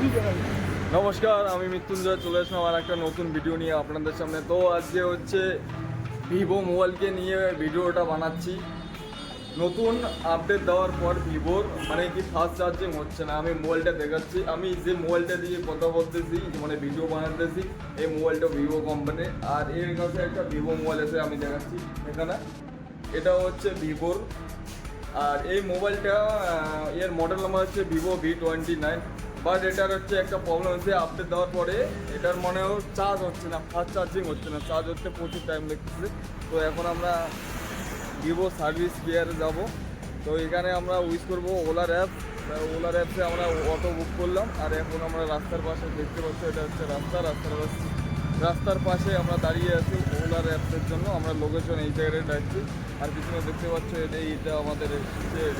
নমস্কার, আমি মৃত্যুঞ্জয় চলে আসলাম আর একটা নতুন ভিডিও নিয়ে আপনাদের সামনে। তো আজকে হচ্ছে ভিভো মোবাইলকে নিয়ে ভিডিওটা বানাচ্ছি। নতুন আপডেট দেওয়ার পর ভিভোর মানে কি ফাস্ট চার্জিং হচ্ছে না, আমি মোবাইলটা দেখাচ্ছি। আমি যে মোবাইলটা দিয়ে কথা বলতেছি মানে ভিডিও বানাতেছি, এই মোবাইলটা ভিভো কোম্পানি আর এর কাছে একটা ভিভো মোবাইল এসে আমি দেখাচ্ছি এখানে। এটা হচ্ছে ভিভোর। আর এই মোবাইলটা এর মডেল নাম্বার হচ্ছে Vivo V twenty nine but এটার হচ্ছে একটা প্রবলেম হচ্ছে আপডেট দেওয়ার পরে এটার মনে হয় চার্জ হচ্ছে না ফাস্ট চার্জিং হচ্ছে না চার্জ হচ্ছে প্রচুর টাইম লাগতেছে। তো এখন আমরা ভিভো সার্ভিস কেয়ারে যাব। তো এখানে আমরা ইউজ করব ওলার অ্যাপ ওলার অ্যাপসে আমরা অটো বুক করলাম, আর এখন আমরা রাস্তার পাশে দেখতে পাচ্ছি এটা হচ্ছে রাস্তা, রাস্তার পাশে রাস্তার পাশে আমরা দাঁড়িয়ে আছি ওলার অ্যাপসের জন্য। আমরা লোকেশন এই জায়গায় যাচ্ছি, আর পিছনে দেখতে পাচ্ছ এটা এটা আমাদের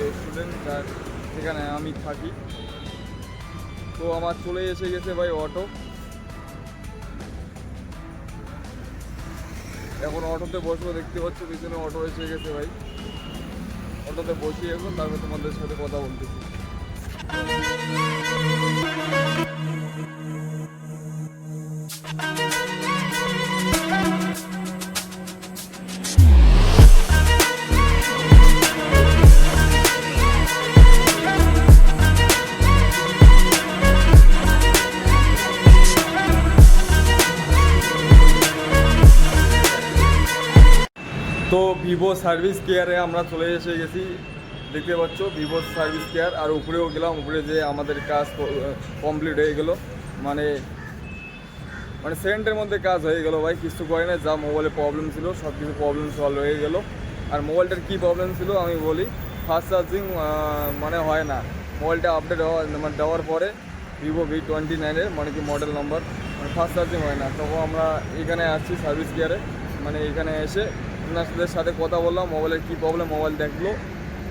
রেস্টুরেন্ট আর সেখানে আমি থাকি। তো আমার চলে এসে গেছে ভাই অটো। এখন অটোতে বসবো, দেখতে পাচ্ছ পিছনে অটো এসে গেছে ভাই। অটোতে বসি এখন, তারপর তোমাদের সাথে কথা বলতেছি। তো ভিভো সার্ভিস কেয়ারে আমরা চলে এসে গেছি। দেখতে পাচ্ছ ভিভো সার্ভিস কেয়ার আর উপরেও গেলাম, উপরে যে আমাদের কাজ কমপ্লিট হয়ে গেল। মানে মানে সেকেন্ডের মধ্যে কাজ হয়ে গেল ভাই, কিছু করে না যা মোবাইলে প্রবলেম ছিল সব কিছু প্রবলেম সলভ হয়ে গেল। আর মোবাইলটার কী প্রবলেম ছিল, আমি বলি ফাস্ট চার্জিং মানে হয় না। মোবাইলটা আপডেট হওয়া মানে দেওয়ার পরে ভিভো ভি টোয়েন্টি নাইনের মানে কি মডেল নম্বর মানে ফাস্ট চার্জিং হয় না। তখন আমরা এখানে আসছি সার্ভিস কেয়ারে মানে এখানে এসে ওনাদের সাথে কথা বললাম, মোবাইলের কী প্রবলেম মোবাইল দেখল।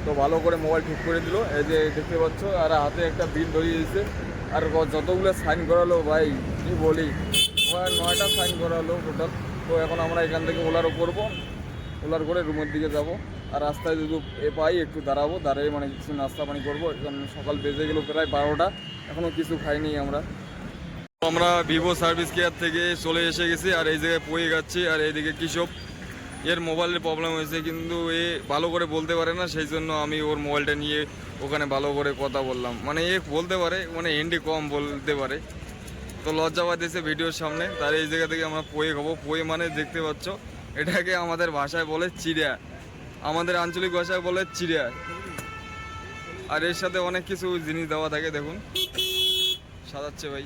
তো ভালো করে মোবাইল ঠিক করে দিল। এই যে দেখতে পাচ্ছ, আর হাতে একটা বিল ধরিয়ে দিয়েছে। আর যতগুলো সাইন করালো, ভাই, কি বলি? নয়টা সাইন করালো টোটাল তো এখন আমরা এখান থেকে ওলারও করব। ওলার করে রুমের দিকে যাব। আর রাস্তায় যদি এ পাই, একটু দাঁড়াবো। দাঁড়িয়ে মানে কিছু নাস্তা পানি করব। কারণ সকাল বেজে গেলো প্রায় বারোটা। এখনও কিছু খাইনি আমরা। আমরা ভিভো সার্ভিস কেয়ার থেকে চলে এসে গেছি। আর এই জায়গায় পড়ে যাচ্ছি। আর এইদিকে কৃষক এর মোবাইলের প্রবলেম হয়েছে, কিন্তু এ ভালো করে বলতে পারে না, সেই জন্য আমি ওর মোবাইলটা নিয়ে ওখানে ভালো করে কথা বললাম। মানে এ বলতে পারে মানে হিন্দি কম বলতে পারে। তো লজ্জা পাইতেছে ভিডিওর সামনে, তার এই জায়গা থেকে আমরা পোয়ে খাব। পোয়ে মানে দেখতে পাচ্ছ, এটাকে আমাদের ভাষায় বলে চিড়িয়া। আমাদের আঞ্চলিক ভাষায় বলে চিড়িয়া। আর এর সাথে অনেক কিছু জিনিস দেওয়া থাকে, দেখুন। সাজাচ্ছে ভাই।